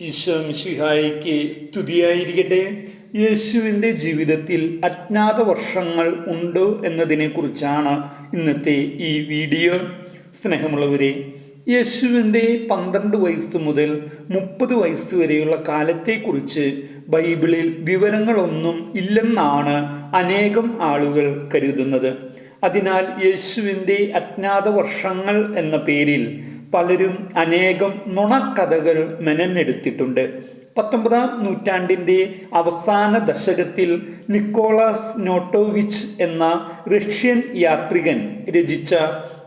ഈശോ മിശിഹായിക്ക് സ്തുതിയായിരിക്കട്ടെ. യേശുവിന്റെ ജീവിതത്തിൽ അജ്ഞാത വർഷങ്ങൾ ഉണ്ടോ എന്നതിനെക്കുറിച്ചാണ് ഇന്നത്തെ ഈ വീഡിയോ. സ്നേഹമുള്ളവരെ യേശുവിന്റെ പന്ത്രണ്ട് വയസ്സ് മുതൽ മുപ്പത് വയസ്സ് വരെയുള്ള കാലത്തെക്കുറിച്ച് ബൈബിളിൽ വിവരങ്ങളൊന്നും ഇല്ലെന്നാണ് അനേകം ആളുകൾ കരുതുന്നത്. അതിനാൽ യേശുവിന്റെ അജ്ഞാത വർഷങ്ങൾ എന്ന പേരിൽ പലരും അനേകം നുണക്കഥകൾ മെനഞ്ഞെടുത്തിട്ടുണ്ട് പത്തൊമ്പതാം നൂറ്റാണ്ടിന്റെ അവസാന ദശകത്തിൽ നിക്കോളാസ് നോട്ടോവിച്ച് എന്ന റഷ്യൻ യാത്രികൻ രചിച്ച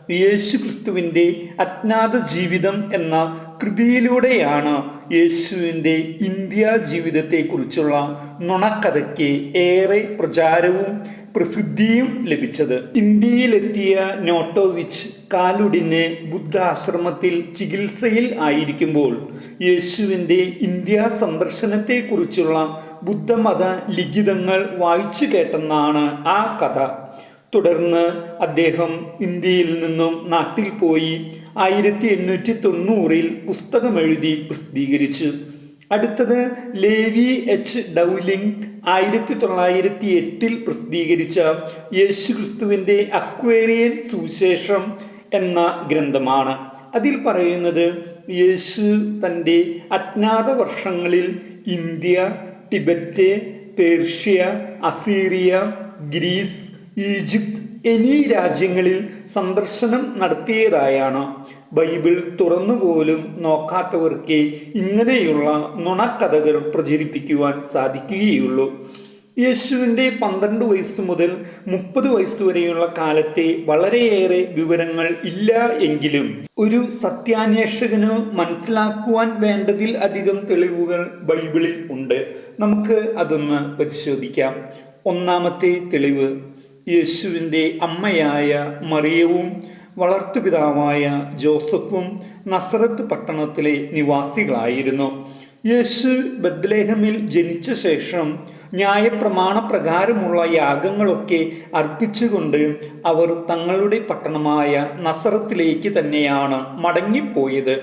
യേശു ക്രിസ്തുവിന്റെ അജ്ഞാത ജീവിതം എന്ന കൃതിയിലൂടെയാണ് യേശുവിന്റെ ഇന്ത്യ ജീവിതത്തെക്കുറിച്ചുള്ള നുണക്കഥയ്ക്ക് ഏറെ പ്രചാരവും പ്രസിദ്ധിയും ലഭിച്ചത്. ഇന്ത്യയിലെത്തിയ നോട്ടോവിച്ച് കാലുടിന് ബുദ്ധാശ്രമത്തിൽ ചികിത്സയിൽ ആയിരിക്കുമ്പോൾ യേശുവിന്റെ ഇന്ത്യ സന്ദർശനത്തെക്കുറിച്ചുള്ള ബുദ്ധമത ലിഖിതങ്ങൾ വായിച്ചു കേട്ടെന്നാണ് ആ കഥ. തുടർന്ന് അദ്ദേഹം ഇന്ത്യയിൽ നിന്നും നാട്ടിൽ പോയി ആയിരത്തി എണ്ണൂറ്റി തൊണ്ണൂറിൽ പുസ്തകമെഴുതി പ്രസിദ്ധീകരിച്ചു. അടുത്തത് ലേവി എച്ച് ഡൗലിംഗ് ആയിരത്തി തൊള്ളായിരത്തി എട്ടിൽ പ്രസിദ്ധീകരിച്ച യേശു ക്രിസ്തുവിന്റെ അക്വേറിയൻ സുവിശേഷം എന്ന ഗ്രന്ഥമാണ്. അതിൽ പറയുന്നത് യേശു തന്റെ അജ്ഞാത വർഷങ്ങളിൽ India Tibet Persia Assyria Greece Egypt എന്നീ രാജ്യങ്ങളിൽ സന്ദർശനം നടത്തിയതായാണ്. ബൈബിൾ തുറന്നുപോലും നോക്കാത്തവർക്ക് ഇങ്ങനെയുള്ള നുണക്കഥകൾ പ്രചരിപ്പിക്കുവാൻ സാധിക്കുകയുള്ളൂ. യേശുവിന്റെ പന്ത്രണ്ട് വയസ്സ് മുതൽ മുപ്പത് വയസ്സ് വരെയുള്ള കാലത്തെ വളരെയേറെ വിവരങ്ങൾ ഇല്ല എങ്കിലും ഒരു സത്യാന്വേഷകന് മനസ്സിലാക്കുവാൻ വേണ്ടതിൽ അധികം തെളിവുകൾ ബൈബിളിൽ ഉണ്ട്. നമുക്ക് അതൊന്ന് പരിശോധിക്കാം. ഒന്നാമത്തെ തെളിവ് യേശുവിന്റെ അമ്മയായ മറിയവും വളർത്തുപിതാവായ ജോസഫും നസ്രത്ത് പട്ടണത്തിലെ നിവാസികളായിരുന്നു. യേശു ബദ്ലേഹമിൽ ജനിച്ച ശേഷം ന്യായപ്രമാണ പ്രകാരമുള്ള യാഗങ്ങളൊക്കെ അർപ്പിച്ചുകൊണ്ട് അവർ തങ്ങളുടെ പട്ടണമായ നസറത്തിലേക്ക് തന്നെയാണ് മടങ്ങിപ്പോയത്.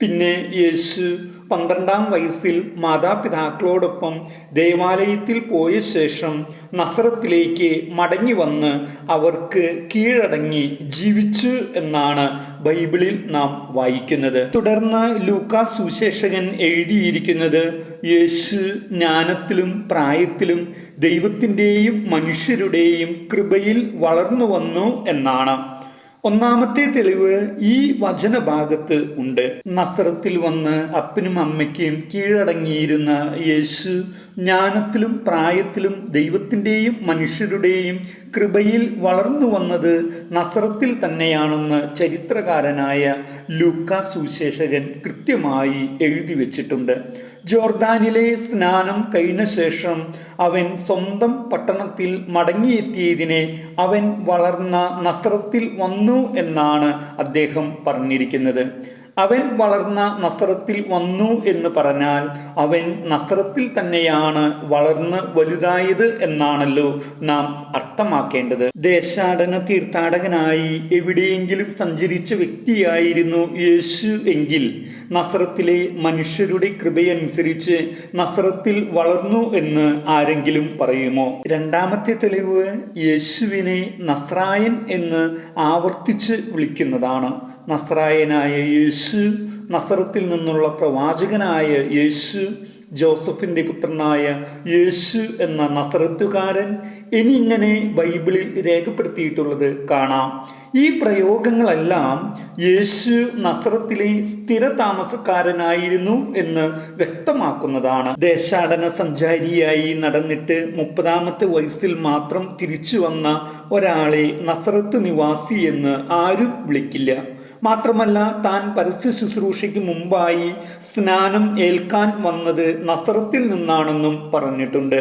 പിന്നെ യേശു പന്ത്രണ്ടാം വയസ്സിൽ മാതാപിതാക്കളോടൊപ്പം ദേവാലയത്തിൽ പോയ ശേഷം നസ്രത്തിലേക്ക് മടങ്ങി വന്ന് അവർക്ക് കീഴടങ്ങി ജീവിച്ചു എന്നാണ് ബൈബിളിൽ നാം വായിക്കുന്നത്. തുടർന്ന് ലൂക്കാ സുശേഷകൻ എഴുതിയിരിക്കുന്നത് യേശു ജ്ഞാനത്തിലും പ്രായത്തിലും ദൈവത്തിന്റെയും മനുഷ്യരുടെയും കൃപയിൽ വളർന്നു വന്നു എന്നാണ്. ഒന്നാമത്തെ തെളിവ് ഈ വചനഭാഗത്ത് ഉണ്ട്. നസറത്തിൽ വന്ന് അപ്പനും അമ്മയ്ക്കും കീഴടങ്ങിയിരുന്ന യേശു ജ്ഞാനത്തിലും പ്രായത്തിലും ദൈവത്തിന്റെയും മനുഷ്യരുടെയും കൃപയിൽ വളർന്നു വന്നത് നസറത്തിൽ തന്നെയാണെന്ന് ചരിത്രകാരനായ ലൂക്ക സുശേഷകൻ കൃത്യമായി എഴുതി വച്ചിട്ടുണ്ട്. ജോർദാനിലെ സ്നാനം കഴിഞ്ഞ ശേഷം അവൻ സ്വന്തം പട്ടണത്തിൽ മടങ്ങിയെത്തിയതിനെ അവൻ വളർന്ന നസ്രത്തിൽ വന്നു എന്നാണ് അദ്ദേഹം പറഞ്ഞിരിക്കുന്നത്. അവൻ വളർന്ന നസ്രത്തിൽ വന്നു എന്ന് പറഞ്ഞാൽ അവൻ നസ്രത്തിൽ തന്നെയാണ് വളർന്ന് വലുതായത് എന്നാണല്ലോ നാം അർത്ഥമാക്കേണ്ടത്. ദേശാടന തീർത്ഥാടകനായി എവിടെയെങ്കിലും സഞ്ചരിച്ച വ്യക്തിയായിരുന്നു യേശു എങ്കിൽ നസ്രത്തിലെ മനുഷ്യരുടെ കൃപയനുസരിച്ച് നസ്രത്തിൽ വളർന്നു എന്ന് ആരെങ്കിലും പറയുമോ? രണ്ടാമത്തെ തെളിവ് യേശുവിനെ നസ്രായൻ എന്ന് ആവർത്തിച്ച് വിളിക്കുന്നതാണ്. നസ്രായനായ യേശു നസറത്തിൽ നിന്നുള്ള പ്രവാചകനായ യേശു ജോസഫിന്റെ പുത്രനായ യേശു എന്ന നസറത്തുകാരൻ ഇനിയിങ്ങനെ ബൈബിളിൽ രേഖപ്പെടുത്തിയിട്ടുള്ളത് കാണാം. ഈ പ്രയോഗങ്ങളെല്ലാം യേശു നസറത്തിലെ സ്ഥിര താമസക്കാരനായിരുന്നു എന്ന് വ്യക്തമാക്കുന്നതാണ്. ദേശാടന സഞ്ചാരിയായി നടന്നിട്ട് മുപ്പതാമത്തെ വയസ്സിൽ മാത്രം തിരിച്ചു വന്ന ഒരാളെ നസറത്ത് നിവാസി എന്ന് ആരും വിളിക്കില്ല. മാത്രമല്ല താൻ പരസ്യ ശുശ്രൂഷയ്ക്ക് മുമ്പായി സ്നാനം ഏൽക്കാൻ വന്നത് നസറത്തിൽ നിന്നാണെന്നും പറഞ്ഞിട്ടുണ്ട്.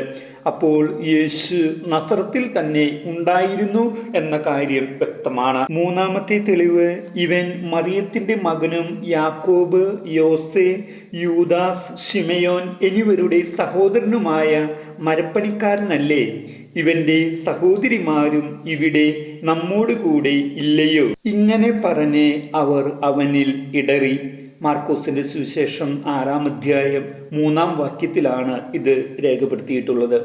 അപ്പോൾ യേശു നസറത്തിൽ തന്നെ ഉണ്ടായിരുന്നു എന്ന കാര്യം വ്യക്തമാണ്. മൂന്നാമത്തെ തെളിവ് ഇവൻ മറിയത്തിന്റെ മകനും യാക്കോബ് യോസെ യൂദാസ് ഷിമയോൻ എന്നിവരുടെ സഹോദരനുമായ മരപ്പണിക്കാരനല്ലേ? ഇവന്റെ സഹോദരിമാരും ഇവിടെ നമ്മോട് കൂടെ ഇല്ലയോ? ഇങ്ങനെ പറഞ്ഞ് അവർ അവനിൽ ഇടറി. മാർക്കോസിന്റെ സുവിശേഷം ആറാം അധ്യായം മൂന്നാം വാക്യത്തിലാണ് ഇത് രേഖപ്പെടുത്തിയിട്ടുള്ളത്.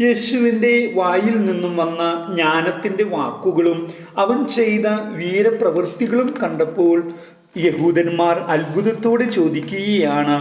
യേശുവിന്റെ വായിൽ നിന്നും വന്ന ജ്ഞാനത്തിന്റെ വാക്കുകളും അവൻ ചെയ്ത വീരപ്രവൃത്തികളും കണ്ടപ്പോൾ യഹൂദന്മാർ അത്ഭുതത്തോടെ ചോദിക്കുകയാണ്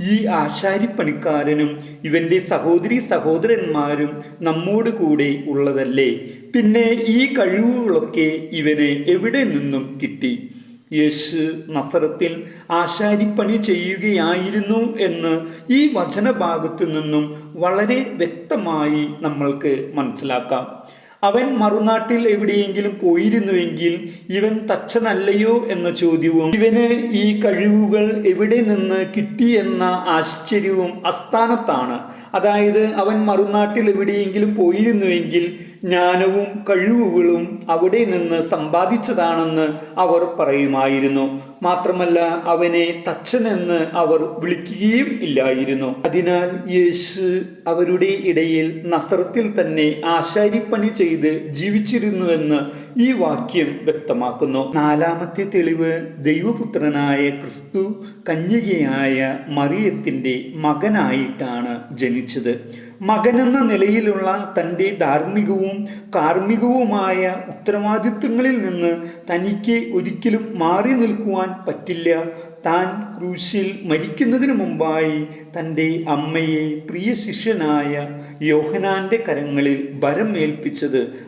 ഈ ആശാരിപ്പണിക്കാരനും ഇവന്റെ സഹോദരി സഹോദരന്മാരും നമ്മോട് കൂടെ ഉള്ളതല്ലേ? പിന്നെ ഈ കഴിവുകളൊക്കെ ഇവന് എവിടെ നിന്നും കിട്ടി? യേശു നസറത്തിൽ ആശാരിപ്പണി ചെയ്യുകയായിരുന്നു എന്ന് ഈ വചനഭാഗത്തു നിന്നും വളരെ വ്യക്തമായി നമ്മൾക്ക് മനസ്സിലാക്കാം. അവൻ മറുനാട്ടിൽ എവിടെയെങ്കിലും പോയിരുന്നുവെങ്കിൽ ഇവൻ തച്ചനല്ലയോ എന്ന ചോദ്യവും ഇവന് ഈ കഴിവുകൾ എവിടെ നിന്ന് കിട്ടി എന്ന ആശ്ചര്യവും അസ്ഥാനത്താണ്. അതായത് അവൻ മറുനാട്ടിൽ എവിടെയെങ്കിലും പോയിരുന്നുവെങ്കിൽ ജ്ഞാനവും കഴിവുകളും അവിടെ നിന്ന് സമ്പാദിച്ചതാണെന്ന് അവർ പറയുമായിരുന്നു. മാത്രമല്ല അവനെ തച്ചനെന്ന് അവർ വിളിക്കുകയും ഇല്ലായിരുന്നു. അതിനാൽ യേശു അവരുടെ ഇടയിൽ നസ്രത്തിൽ തന്നെ ആശാരിപ്പണി ചെയ്ത് ജീവിച്ചിരുന്നുവെന്ന് ഈ വാക്യം വ്യക്തമാക്കുന്നു. നാലാമത്തെ തെളിവ് ദൈവപുത്രനായ ക്രിസ്തു കന്യകയായ മറിയത്തിന്റെ മകനായിട്ടാണ് ജനിച്ചത്. മകനെന്ന നിലയിലുള്ള തന്റെ ധാർമ്മികവും കാർമ്മികവുമായ ഉത്തരവാദിത്വങ്ങളിൽ നിന്ന് തനിക്ക് ഒരിക്കലും മാറി നിൽക്കുവാൻ പറ്റില്ല. താൻ ക്രൂശിൽ മരിക്കുന്നതിന് മുമ്പായി തന്റെ അമ്മയെ പ്രിയ ശിഷ്യനായ യോഹനാന്റെ കരങ്ങളിൽ ഭരം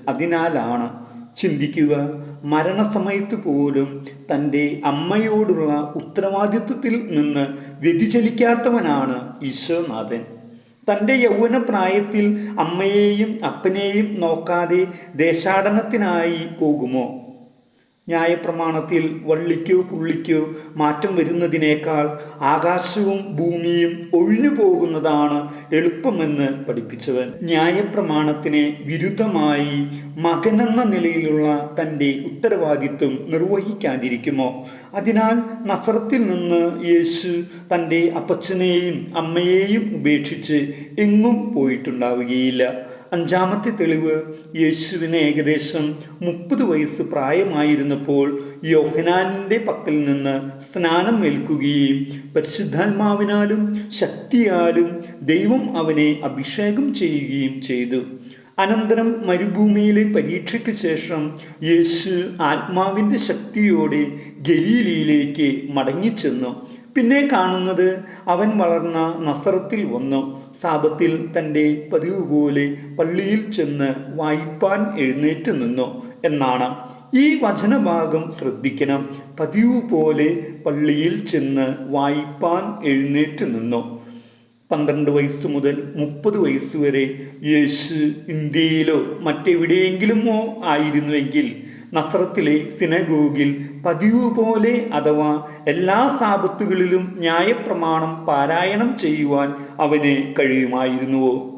അതിനാലാണ്. ചിന്തിക്കുക മരണസമയത്ത് പോലും തന്റെ അമ്മയോടുള്ള ഉത്തരവാദിത്വത്തിൽ നിന്ന് വ്യതിചലിക്കാത്തവനാണ് ഈശോനാഥൻ. തന്റെ യൗവന പ്രായത്തിൽ അമ്മയെയും അപ്പനെയും നോക്കാതെ ദേശാടനത്തിനായി പോകുമോ? ന്യായപ്രമാണത്തിൽ വള്ളിക്കോ പുള്ളിക്കോ മാറ്റം വരുന്നതിനേക്കാൾ ആകാശവും ഭൂമിയും ഒഴിഞ്ഞു പോകുന്നതാണ് എളുപ്പമെന്ന് പഠിപ്പിച്ചവൻ. ന്യായപ്രമാണത്തിന് വിരുദ്ധമായി മകനെന്ന നിലയിലുള്ള തന്റെ ഉത്തരവാദിത്വം നിർവഹിക്കാതിരിക്കുമോ? അതിനാൽ നസറത്തിൽ നിന്ന് യേശു തന്റെ അപ്പച്ചനെയും അമ്മയെയും ഉപേക്ഷിച്ച് എങ്ങും പോയിട്ടുണ്ടാവുകയില്ല. അഞ്ചാമത്തെ തെളിവ് യേശുവിന് ഏകദേശം മുപ്പത് വയസ്സ് പ്രായമായിരുന്നപ്പോൾ യോഹനാനിന്റെ പക്കൽ നിന്ന് സ്നാനം ഏൽക്കുകയും പരിശുദ്ധാത്മാവിനാലും ശക്തിയാലും ദൈവം അവനെ അഭിഷേകം ചെയ്യുകയും ചെയ്തു. അനന്തരം മരുഭൂമിയിലെ പരീക്ഷയ്ക്ക് ശേഷം യേശു ആത്മാവിന്റെ ശക്തിയോടെ ഗലീലിയിലേക്ക് മടങ്ങിച്ചെന്നു. പിന്നെ കാണുന്നത് അവൻ വളർന്ന നസറത്തിൽ വന്നു. സാപത്തിൽ തന്റെ പതിവ് പോലെ പള്ളിയിൽ ചെന്ന് വായിപ്പാൻ എഴുന്നേറ്റ് നിന്നു. എന്നാണ് ഈ വചനഭാഗം ശ്രദ്ധിക്കണം. പതിവ് പോലെ പള്ളിയിൽ ചെന്ന് വായിപ്പാൻ എഴുന്നേറ്റ് നിന്നു. പന്ത്രണ്ട് വയസ്സ് മുതൽ മുപ്പത് വയസ്സ് വരെ യേശു ഇന്ത്യയിലോ മറ്റെവിടെയെങ്കിലുമോ ആയിരുന്നുവെങ്കിൽ നസ്രത്തിലെ സിനഗോഗിൽ പതിവ് പോലെ അഥവാ എല്ലാ സാപത്തുകളിലും ന്യായപ്രമാണം പാരായണം ചെയ്യുവാൻ അവന് കഴിയുമായിരുന്നുവോ?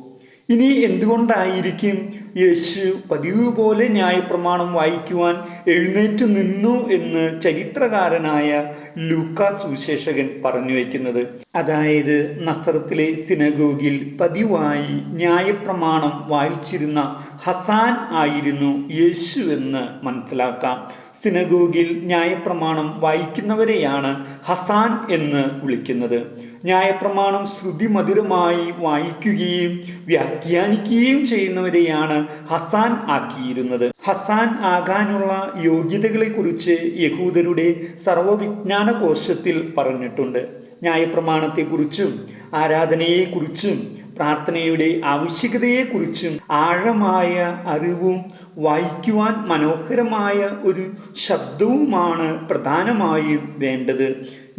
ഇനി എന്തുകൊണ്ടായിരിക്കും യേശു പതിവ് പോലെ ന്യായപ്രമാണം വായിക്കുവാൻ എഴുന്നേറ്റ് നിന്നു എന്ന് ചരിത്രകാരനായ ലൂക്ക സുവിശേഷകൻ പറഞ്ഞു വയ്ക്കുന്നത് അതായത് നസറത്തിലെ സിനഗോഗിൽ പതിവായി ന്യായപ്രമാണം വായിച്ചിരുന്ന ഹസാൻ ആയിരുന്നു യേശു എന്ന് മനസ്സിലാക്കാം. സിനഗോഗിൽ ന്യായപ്രമാണം വായിക്കുന്നവരെയാണ് ഹസാൻ എന്ന് വിളിക്കുന്നത്. ന്യായപ്രമാണം ശ്രുതിമധുരമായി വായിക്കുകയും വ്യാഖ്യാനിക്കുകയും ചെയ്യുന്നവരെയാണ് ഹസാൻ ആക്കിയിരുന്നത്. ഹസാൻ ആകാനുള്ള യോഗ്യതകളെക്കുറിച്ച് യഹൂദരുടെ സർവവിജ്ഞാന കോശത്തിൽ പറഞ്ഞിട്ടുണ്ട്. ന്യായപ്രമാണത്തെക്കുറിച്ചും ആരാധനയെക്കുറിച്ചും പ്രാർത്ഥനയുടെ ആവശ്യകതയെക്കുറിച്ചും ആഴമായ അറിവും വായിക്കുവാൻ മനോഹരമായ ഒരു ശബ്ദവുമാണ് പ്രധാനമായും വേണ്ടത്.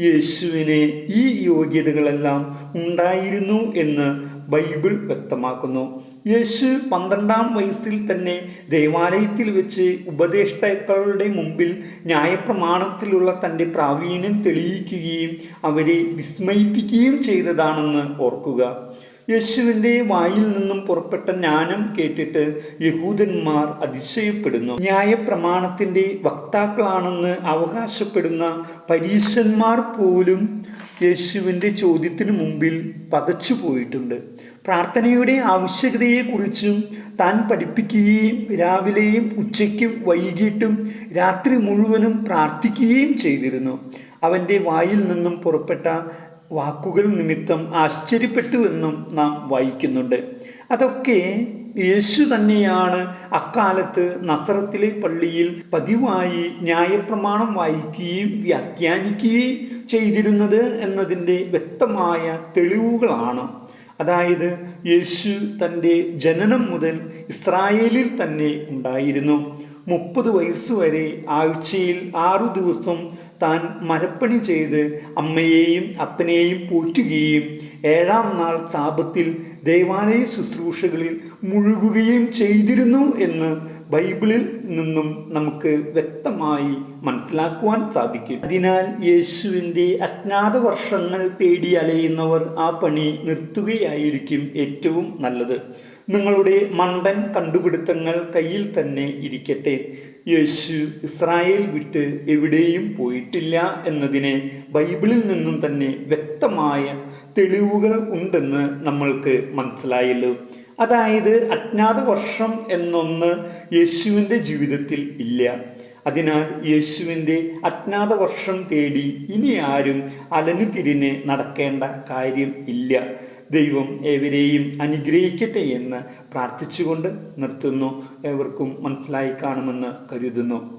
യേശുവിന് ഈ യോഗ്യതകളെല്ലാം ഉണ്ടായിരുന്നു എന്ന് ബൈബിൾ വ്യക്തമാക്കുന്നു. യേശു പന്ത്രണ്ടാം വയസ്സിൽ തന്നെ ദേവാലയത്തിൽ വെച്ച് ഉപദേഷ്ടാക്കളുടെ മുമ്പിൽ ന്യായപ്രമാണത്തിലുള്ള തന്റെ പ്രാവീണ്യം തെളിയിക്കുകയും അവരെ വിസ്മയിപ്പിക്കുകയും ചെയ്തതാണെന്ന് ഓർക്കുക. യേശുവിന്റെ വായിൽ നിന്നും പുറപ്പെട്ട ജ്ഞാനം കേട്ടിട്ട് യഹൂദന്മാർ അതിശയപ്പെടുന്നു. ന്യായപ്രമാണത്തിന്റെ വക്താക്കളാണെന്ന് അവകാശപ്പെടുന്ന പരീശന്മാർ പോലും യേശുവിന്റെ ചോദ്യത്തിന് മുമ്പിൽ പകച്ചു പോയിട്ടുണ്ട്. പ്രാർത്ഥനയുടെ ആവശ്യകതയെക്കുറിച്ചും താൻ പഠിപ്പിക്കുകയും രാവിലെയും ഉച്ചയ്ക്കും വൈകിട്ടും രാത്രി മുഴുവനും പ്രാർത്ഥിക്കുകയും ചെയ്തിരുന്നു. അവന്റെ വായിൽ നിന്നും പുറപ്പെട്ട വാക്കുകൾ നിമിത്തം ആശ്ചര്യപ്പെട്ടു എന്നും നാം വായിക്കുന്നുണ്ട്. അതൊക്കെ യേശു തന്നെയാണ് അക്കാലത്ത് നസ്രത്തിലെ പള്ളിയിൽ പതിവായി ന്യായപ്രമാണം വായിക്കുകയും വ്യാഖ്യാനിക്കുകയും ചെയ്തിരുന്നത് എന്നതിന്റെ വ്യക്തമായ തെളിവുകളാണ്. അതായത് യേശു തന്റെ ജനനം മുതൽ ഇസ്രായേലിൽ തന്നെ ഉണ്ടായിരുന്നു. മുപ്പത് വയസ്സുവരെ ആഴ്ചയിൽ ആറു ദിവസം താൻ മരപ്പണി ചെയ്ത് അമ്മയെയും അപ്പനെയും പോറ്റുകയും ഏഴാം നാൾ സാപത്തിൽ ദേവാലയ ശുശ്രൂഷകളിൽ മുഴുകുകയും ചെയ്തിരുന്നു എന്ന് ബൈബിളിൽ നിന്നും നമുക്ക് വ്യക്തമായി മനസ്സിലാക്കുവാൻ സാധിക്കും. അതിനാൽ യേശുവിന്റെ അജ്ഞാത വർഷങ്ങൾ തേടി അലയുന്നവർ ആ പണി നിർത്തുകയായിരിക്കും ഏറ്റവും നല്ലത്. നിങ്ങളുടെ മണ്ടൻ കണ്ടുപിടുത്തങ്ങൾ കയ്യിൽ തന്നെ ഇരിക്കട്ടെ. യേശു ഇസ്രായേൽ വിട്ട് എവിടെയും പോയിട്ടില്ല എന്നതിന് ബൈബിളിൽ നിന്നും തന്നെ വ്യക്തമായ തെളിവുകൾ ഉണ്ടെന്ന് നമ്മൾക്ക് മനസ്സിലായല്ലോ. അതായത് അജ്ഞാത വർഷം എന്നൊന്ന് യേശുവിന്റെ ജീവിതത്തിൽ ഇല്ല. അതിനാൽ യേശുവിന്റെ അജ്ഞാത വർഷം തേടി ഇനി ആരും അലനുതിരിഞ്ഞ് നടക്കേണ്ട കാര്യം ഇല്ല. ദൈവം ഏവരെയും അനുഗ്രഹിക്കട്ടെ എന്ന് പ്രാർത്ഥിച്ചുകൊണ്ട് നിർത്തുന്നു. ഏവർക്കും മനസ്സിലായി കാണുമെന്ന് കരുതുന്നു.